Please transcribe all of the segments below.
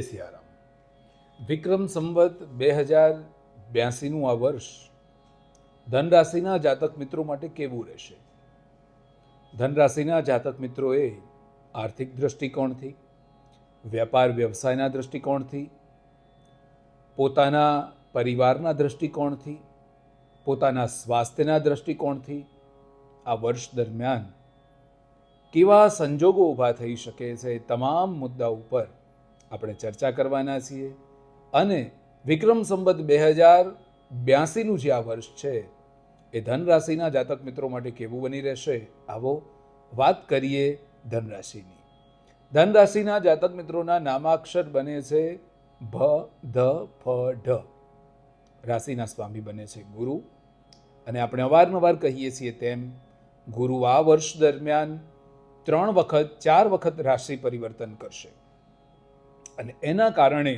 જય સિયારામ. વિક્રમ સંવત બે હજાર બ્યાસીનું આ વર્ષ ધનરાશિના જાતક મિત્રો માટે કેવું રહેશે? ધનરાશિના જાતક મિત્રોએ આર્થિક દૃષ્ટિકોણથી વેપાર વ્યવસાયના દૃષ્ટિકોણથી પોતાના પરિવારના દૃષ્ટિકોણથી પોતાના સ્વાસ્થ્યના દૃષ્ટિકોણથી આ વર્ષ દરમિયાન કેવા સંજોગો ઊભા થઈ શકે છે તમામ મુદ્દા ઉપર આપણે ચર્ચા કરવાના છીએ. અને વિક્રમ સંબત બે હજાર બ્યાસીનું જે આ વર્ષ છે, એ ધનરાશિના જાતક મિત્રો માટે કેવું બની રહેશે? આવો વાત કરીએ ધનરાશિની. ધનરાશિના જાતક મિત્રોના નામાક્ષર બને છે ભ, ધ, ફ, ઢ. રાશિના સ્વામી બને છે ગુરુ. અને આપણે અવારનવાર કહીએ છીએ તેમ, ગુરુ આ વર્ષ દરમિયાન ત્રણ વખત, ચાર વખત રાશિ પરિવર્તન કરશે. અને એના કારણે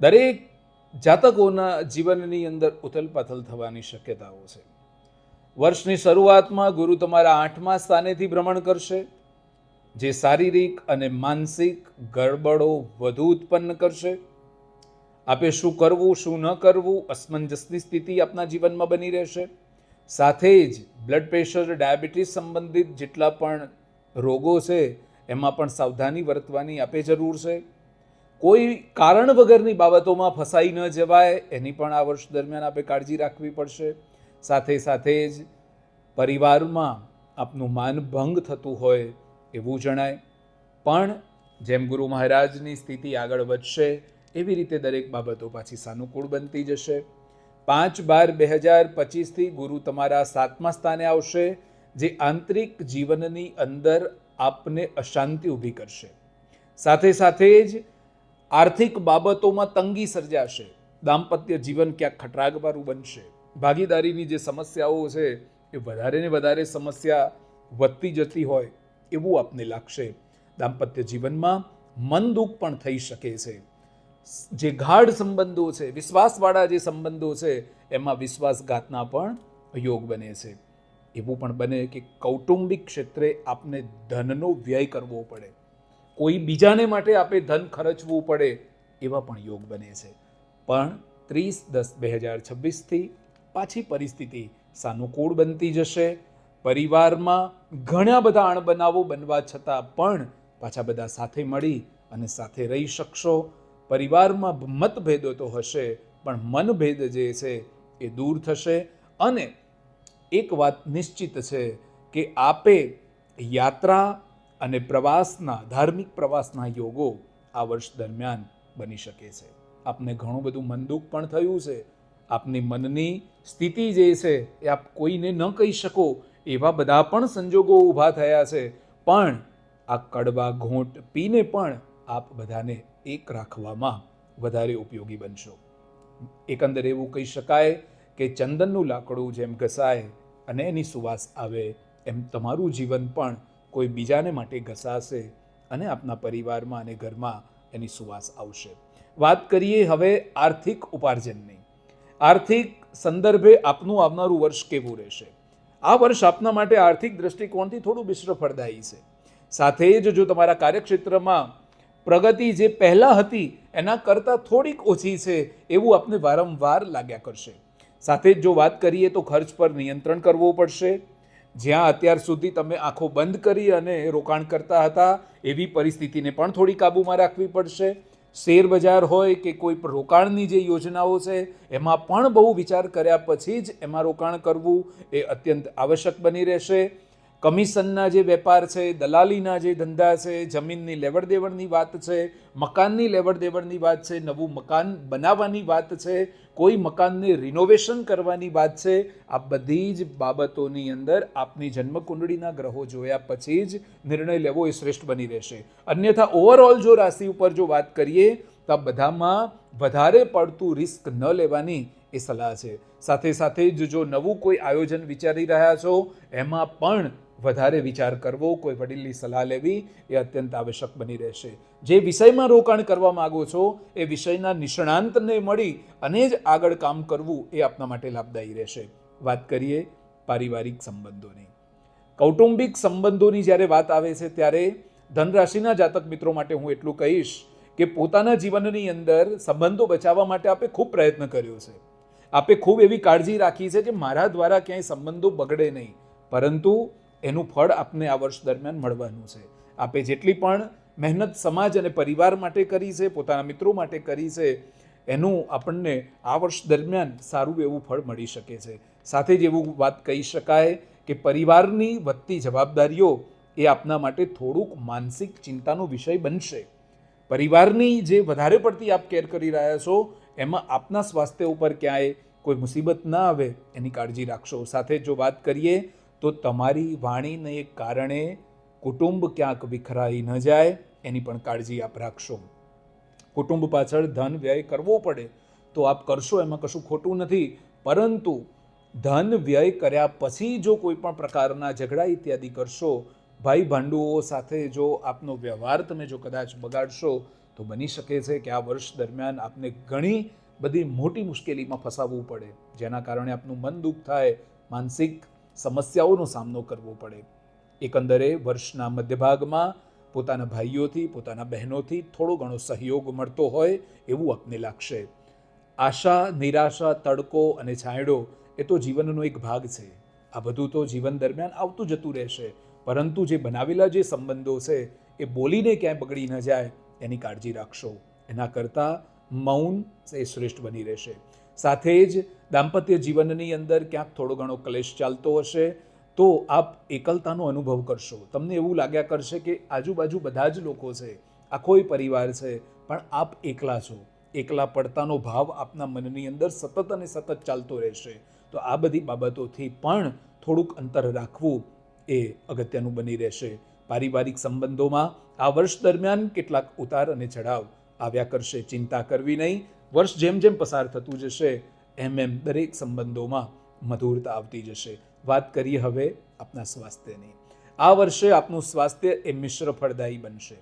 દરેક જાતકોના જીવનની અંદર ઉથલપાથલ થવાની શક્યતાઓ છે. વર્ષની શરૂઆતમાં ગુરુ તમારા આઠમા સ્થાનેથી ભ્રમણ કરશે, જે શારીરિક અને માનસિક ગડબડો વધુ ઉત્પન્ન કરશે. આપે શું કરવું, શું ન કરવું, અસમંજસની સ્થિતિ આપના જીવનમાં બની રહેશે. સાથે જ બ્લડ પ્રેશર, ડાયાબિટીસ સંબંધિત જેટલા પણ રોગો છે, એમાં પણ સાવધાની વર્તવાની આપે જરૂર છે. કોઈ કારણ વગરની બાબતોમાં ફસાઈ ન જવાય, એની પણ આ વર્ષ દરમિયાન આપણે કાળજી રાખવી પડશે. સાથે સાથે જ પરિવારમાં આપનું માનભંગ થતું હોય એવું જણાય. પણ જેમ ગુરુ મહારાજની સ્થિતિ આગળ વધશે, એવી રીતે દરેક બાબતો પાછી સાનુકૂળ બનતી જશે. પાંચ બાર બે હજાર પચીસથી ગુરુ તમારા સાતમા સ્થાને આવશે, જે આંતરિક જીવનની અંદર આપને અશાંતિ ઊભી કરશે. સાથે સાથે જ આર્થિક બાબતોમાં તંગી સર્જાશે. દાંપત્ય જીવન ક્યાંક ખટરાગવાળું બનશે. ભાગીદારીની જે સમસ્યાઓ છે, એ વધારે ને વધારે સમસ્યા વધતી જતી હોય એવું આપને લાગશે. દાંપત્ય જીવનમાં મન દુઃખ પણ થઈ શકે છે. જે ગાઢ સંબંધો છે, વિશ્વાસવાળા જે સંબંધો છે, એમાં વિશ્વાસઘાતના પણ યોગ બને છે. એવું પણ બને કે કૌટુંબિક ક્ષેત્રે આપને ધનનો વ્યય કરવો પડે. કોઈ બીજાને માટે આપે ધન ખર્ચવું પડે એવા પણ યોગ બને છે. પણ ત્રીસ દસ બે હજાર છવ્વીસથી પાછી પરિસ્થિતિ સાનુકૂળ બનતી જશે. પરિવારમાં ઘણા બધા અણબનાવો બનવા છતાં પણ પાછા બધા સાથે મળી અને સાથે રહી શકશો. પરિવારમાં મતભેદો તો હશે, પણ મનભેદ જે છે એ દૂર થશે. અને એક વાત નિશ્ચિત છે કે આપે યાત્રા અને પ્રવાસના, ધાર્મિક પ્રવાસના યોગો આ વર્ષ દરમિયાન બની શકે છે. આપને ઘણું બધું મનદુખ પણ થયું છે. આપની મનની સ્થિતિ જે છે એ આપ કોઈને ન કહી શકો એવા બધા પણ સંજોગો ઊભા થયા છે. પણ આ કડવા ઘોંટ પીને પણ આપ બધાને એક રાખવામાં વધારે ઉપયોગી બનશો. એકંદર એવું કહી શકાય કે ચંદનનું લાકડું જેમ ઘસાય અને એની સુવાસ આવે એમ તમારું જીવન પણ કોઈ બીજાને માટે ઘસાશે અને આપના પરિવારમાં અને ઘરમાં એની સુવાસ આવશે. વાત કરીએ હવે આર્થિક ઉપાર્જનની. આર્થિક સંદર્ભે આપનું આવનારું વર્ષ કેવું રહેશે? આ વર્ષ આપના માટે આર્થિક દ્રષ્ટિકોણથી થોડું મિશ્ર ફળદાયી છે. સાથે જ જો તમારા કાર્યક્ષેત્રમાં પ્રગતિ જે પહેલાં હતી એના કરતાં થોડીક ઓછી છે એવું આપને વારંવાર લાગ્યા કરશે. સાથે જ જો વાત કરીએ તો ખર્ચ પર નિયંત્રણ કરવું પડશે. જ્યાં અત્યાર સુધી તમે આંખો બંધ કરી અને રોકાણ કરતા હતા, એવી પરિસ્થિતિને પણ થોડી કાબૂમાં રાખવી પડશે. શેર બજાર હોય કે કોઈ રોકાણની જે યોજનાઓ છે, એમાં પણ બહુ વિચાર કર્યા પછી જ એમાં રોકાણ કરવું એ અત્યંત આવશ્યક બની રહેશે. કમિશનના જે વેપાર છે, દલાલીના જે ધંધા છે, જમીનની લેવડ દેવડની વાત છે, મકાનની લેવડ દેવડની વાત છે, નવું મકાન બનાવવાની વાત છે, કોઈ મકાનને રિનોવેશન કરવાની વાત છે, આ બધી જ બાબતોની અંદર આપની જન્મકુંડળીના ગ્રહો જોયા પછી જ નિર્ણય લેવો એ શ્રેષ્ઠ બની રહેશે. અન્યથા ઓવરઓલ જો રાશિ ઉપર જો વાત કરીએ, તો આ બધામાં વધારે પડતું રિસ્ક ન લેવાની એ સલાહ છે. સાથે સાથે જ જો નવું કોઈ આયોજન વિચારી રહ્યા છો, એમાં પણ વધારે વિચાર કરવો, કોઈ વડીલની સલાહ લેવી, એ અત્યંત આવશ્યક બની રહેશે. જે વિષયમાં રોકાણ કરવા માગો છો, એ વિષયના નિષ્ણાંતને મળી અને જ આગળ કામ કરવું એ આપના માટે લાભદાયી રહેશે. વાત કરીએ પારિવારિક સંબંધોની. કૌટુંબિક સંબંધોની જ્યારે વાત આવે છે, ત્યારે ધનરાશિના જાતક મિત્રો માટે હું એટલું કહીશ કે પોતાના જીવનની અંદર સંબંધો બચાવવા માટે આપે ખૂબ પ્રયત્ન કર્યો છે. આપે ખૂબ એવી કાળજી રાખી છે કે મારા દ્વારા ક્યાંય સંબંધો બગડે નહીં. પરંતુ એનું ફળ આપને આ વર્ષ દરમિયાન મળવાનું છે. આપે જેટલી પણ મહેનત સમાજ અને પરિવાર માટે કરી છે, પોતાના મિત્રો માટે કરી છે, એનું આપણને આ વર્ષ દરમિયાન સારું એવું ફળ મળી શકે છે. સાથે જ એવું વાત કહી શકાય કે પરિવારની વધતી જવાબદારીઓ એ આપના માટે થોડુંક માનસિક ચિંતાનો વિષય બનશે. પરિવારની જે વધારે પડતી આપ કેર કરી રહ્યા છો, એમાં આપના સ્વાસ્થ્ય ઉપર ક્યાંય કોઈ મુસીબત ના આવે, એની કાળજી રાખશો. સાથે જો વાત કરીએ તો તમારી વાણીને કારણે કુટુંબ ક્યાંક વિખરાઈ ન જાય, એની પણ કાળજી આપ રાખશો. કુટુંબ પાછળ ધન વ્યય કરવો પડે, તો આપ કરશો, એમાં કશું ખોટું નથી. પરંતુ ધન વ્યય કર્યા પછી જો કોઈ પણ પ્રકારના ઝઘડા ઇત્યાદિ કરશો, ભાઈ ભાંડુઓ સાથે જો આપનો વ્યવહાર તમે જો કદાચ બગાડશો, તો બની શકે છે કે આ વર્ષ દરમિયાન આપને ઘણી બધી મોટી મુશ્કેલીમાં ફસાવવું પડે, જેના કારણે આપનું મન દુઃખ થાય, માનસિક સમસ્યાઓનો સામનો કરવો પડે. એકંદરે વર્ષના મધ્યભાગમાં પોતાના ભાઈઓથી, પોતાના બહેનોથી થોડો ઘણો સહયોગ મળતો હોય એવું આપને લાગશે. આશા, નિરાશા, તડકો અને છાંયડો એ તો જીવનનો એક ભાગ છે. આ બધું તો જીવન દરમિયાન આવતું જતું રહેશે. પરંતુ જે બનાવેલા જે સંબંધો છે એ બોલીને ક્યાંય બગડી ન જાય, એની કાળજી રાખશો. એના કરતાં મૌન એ શ્રેષ્ઠ બની રહેશે. સાથે જ દાંપત્ય જીવનની અંદર ક્યાંક થોડો ઘણો ક્લેશ ચાલતો હશે, તો આપ એકલતાનો અનુભવ કરશો. તમને એવું લાગ્યા કરશે કે આજુબાજુ બધા જ લોકો છે આખોય પરિવાર છે, પણ આપ એકલા છો. એકલા પડતાનો ભાવ આપના મનની અંદર સતત અને સતત ચાલતો રહેશે. તો આ બધી બાબતોથી પણ થોડુંક અંતર રાખવું એ અગત્યનું બની રહેશે. પારિવારિક સંબંધોમાં આ વર્ષ દરમિયાન કેટલાક ઉતાર અને ચઢાવ આવ્યા કરશે. ચિંતા કરવી નહીં. વર્ષ જેમ જેમ પસાર થતું જશે, એમ એમ દરેક સંબંધોમાં મધુરતા આવતી જશે. વાત કરીએ હવે આપના સ્વાસ્થ્યની. આ વર્ષે આપનું સ્વાસ્થ્ય એ મિશ્ર ફળદાયી બનશે.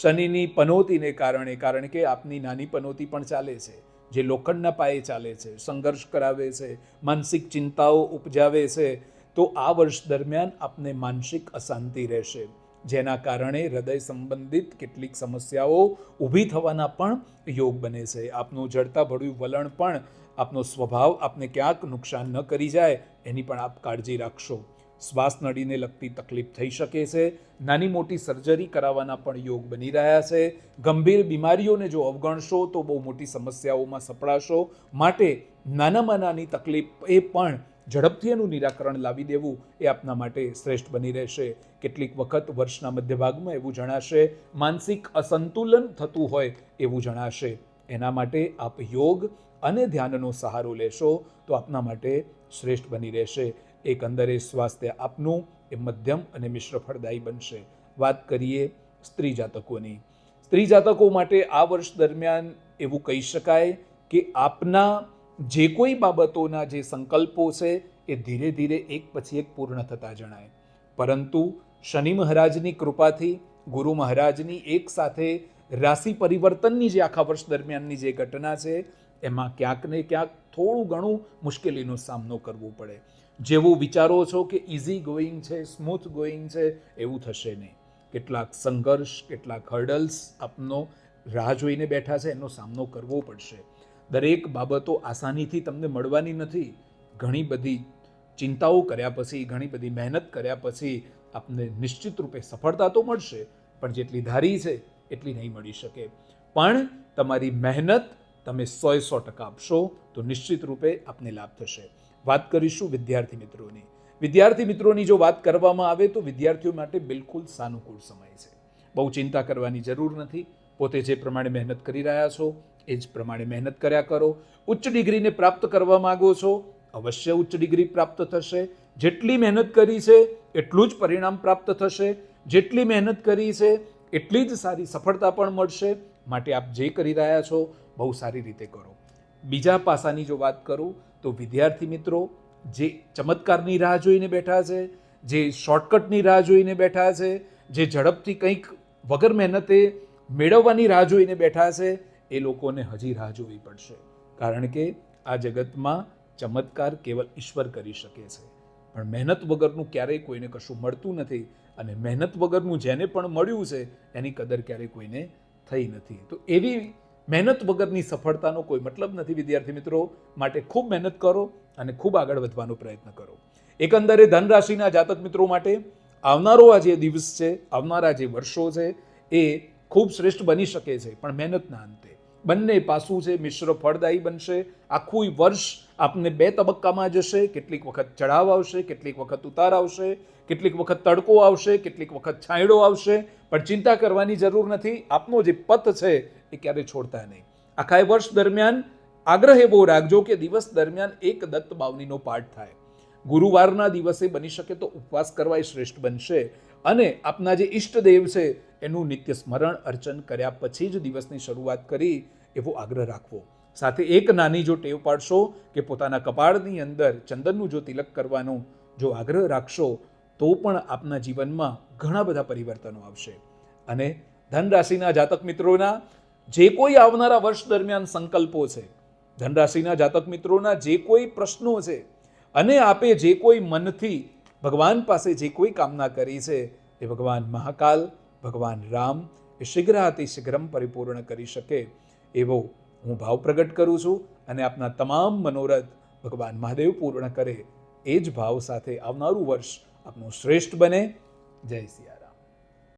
શનિની પનોતીને કારણે, કારણ કે આપની નાની પનોતી પણ ચાલે છે. જે લોખંડના પાયે ચાલે છે, સંઘર્ષ કરાવે છે, માનસિક ચિંતાઓ ઉપજાવે છે, તો આ વર્ષ દરમિયાન આપને માનસિક અશાંતિ રહેશે. જેના કારણે હૃદય સંબંધિત કેટલીક સમસ્યાઓ ઊભી થવાના પણ યોગ બને છે. આપનું જડતા ભળ્યું વલણ પણ, આપનો સ્વભાવ આપને ક્યાંક નુકસાન ન કરી જાય એની પણ આપ કાળજી રાખશો. શ્વાસ નળીને લગતી તકલીફ થઈ શકે છે. નાની મોટી સર્જરી કરાવવાના પણ યોગ બની રહ્યા છે. ગંભીર બીમારીઓને જો અવગણશો તો બહુ મોટી સમસ્યાઓમાં સપડાશો. માટે નાનામાં નાની તકલીફ એ પણ ઝડપથી એનું નિરાકરણ લાવી દેવું એ આપના માટે શ્રેષ્ઠ બની રહેશે. કેટલીક વખત વર્ષના મધ્યભાગમાં એવું જણાશે, માનસિક અસંતુલન થતું હોય એવું જણાશે. એના માટે આપ યોગ અને ધ્યાનનો સહારો લેશો તો આપના માટે શ્રેષ્ઠ બની રહેશે. એકંદરે સ્વાસ્થ્ય આપનું એ મધ્યમ અને મિશ્ર ફળદાયી બનશે. વાત કરીએ સ્ત્રી જાતકોની. સ્ત્રી જાતકો માટે આ વર્ષ દરમિયાન એવું કહી શકાય કે આપના જે કોઈ બાબતોના જે સંકલ્પો છે એ ધીરે ધીરે એક પછી એક પૂર્ણ થતા જણાય. પરંતુ શનિ મહારાજની કૃપાથી, ગુરુ મહારાજની એક સાથે રાશિ પરિવર્તનની જે આખા વર્ષ દરમિયાનની જે ઘટના છે, એમાં ક્યાંક ને ક્યાંક થોડું ઘણું મુશ્કેલીનો સામનો કરવો પડે. જેવું વિચારો છો કે ઇઝી ગોઈંગ છે સ્મૂથ ગોઈંગ છે, એવું થશે નહીં. કેટલાક સંઘર્ષ, કેટલાક હર્ડલ્સ આપનો રાહ જોઈને બેઠા છે, એનો સામનો કરવો પડશે. દરેક બાબતો આસાનીથી તમને મળવાની નથી. ઘણી બધી ચિંતાઓ કર્યા પછી, ઘણી બધી મહેનત કર્યા પછી આપને નિશ્ચિત રૂપે સફળતા તો મળશે, પણ જેટલી ધારી છે, એટલી નહીં મળી શકે. પણ તમારી મહેનત તમે સોએ સો ટકા આપશો, તો નિશ્ચિત રૂપે આપને લાભ થશે. વાત કરીશું વિદ્યાર્થી મિત્રોની. વિદ્યાર્થી મિત્રોની જો વાત કરવામાં આવે તો વિદ્યાર્થીઓ માટે બિલકુલ સાનુકૂળ સમય છે. બહુ ચિંતા કરવાની જરૂર નથી. પોતે જે પ્રમાણે મહેનત કરી રહ્યા છો એ જ પ્રમાણે મહેનત કર્યા કરો. ઉચ્ચ ડિગ્રીને પ્રાપ્ત કરવા માગો છો, અવશ્ય ઉચ્ચ ડિગ્રી પ્રાપ્ત થશે. જેટલી મહેનત કરી છે, એટલું જ પરિણામ પ્રાપ્ત થશે. જેટલી મહેનત કરી છે, એટલી જ સારી સફળતા પણ મળશે. માટે આપ જે કરી રહ્યા છો, બહુ સારી રીતે કરો. બીજા પાસાની જો વાત કરું, તો વિદ્યાર્થી મિત્રો, જે ચમત્કારની રાહ જોઈને બેઠા છે, જે શોર્ટકટની રાહ જોઈને બેઠા છે, જે ઝડપથી કંઈક વગર મહેનતે મેળવવાની રાહ જોઈને બેઠા છે એ લોકોને હજી રાહ જોવી પડશે. કારણ કે આ જગતમાં ચમત્કાર કેવલ ઈશ્વર કરી શકે છે. પણ મહેનત વગરનું ક્યારેય કોઈને કશું મળતું નથી અને મહેનત વગરનું જેને પણ મળ્યું છે, એની કદર ક્યારેય કોઈને થઈ નથી. તો એવી મહેનત વગરની સફળતાનો કોઈ મતલબ નથી, વિદ્યાર્થી મિત્રો. માટે ખૂબ મહેનત કરો અને ખૂબ આગળ વધવાનો પ્રયત્ન કરો. એકંદરે ધન રાશિના જાતક મિત્રો માટે આવનારો આ જે દિવસ છે, આવનારા જે વર્ષો છે, એ ખૂબ શ્રેષ્ઠ બની શકે છે. પણ મહેનતના અંતે બંને પાસું છે, મિશ્ર ફળદાયી બનશે. આખું વર્ષ આપને બે તબક્કામાં જશે. કેટલીક વખત ચઢાવ આવશે, કેટલીક વખત ઉતાર આવશે, કેટલીક વખત તડકો આવશે, કેટલીક વખત છાંયડો આવશે. પણ ચિંતા કરવાની જરૂર નથી. આપનો જે પથ છે, એ ક્યારે છોડતા નહીં. આખા વર્ષ દરમિયાન આગ્રહ એવો રાખજો કે દિવસ દરમિયાન એક દત્ત બાવનીનો પાઠ થાય. ગુરુવારના દિવસે બની શકે તો ઉપવાસ કરવા એ શ્રેષ્ઠ બનશે. અને આપના જે ઈષ્ટદેવ છે, એનું નિત્ય સ્મરણ અર્ચન કર્યા પછી જ દિવસની શરૂઆત કરી એવો આગ્રહ રાખવો. સાથે એક નાની જો ટેવ પાડશો કે પોતાના કપાળની અંદર ચંદનનું જો તિલક કરવાનો જો આગ્રહ રાખશો, તો પણ આપના જીવનમાં ઘણા બધા પરિવર્તનો આવશે. અને ધન રાશિના જાતક મિત્રોના, જે કોઈ આવનારા વર્ષ દરમિયાન સંકલ્પો છે, ધનરાશિના જાતક મિત્રોના જે કોઈ પ્રશ્નો છે, અને આપે જે કોઈ મનથી ભગવાન પાસે જે કોઈ કામના કરી છે, એ ભગવાન મહાકાલ, ભગવાન રામ એ શીઘ્રાતિ શીઘ્રમ પરિપૂર્ણ કરી શકે એવો હું ભાવ પ્રગટ કરું છું અને આપના તમામ મનોરથ ભગવાન મહાદેવ પૂર્ણ કરે એ જ ભાવ સાથે આવનારું વર્ષ આપનું શ્રેષ્ઠ બને. જય સિયા.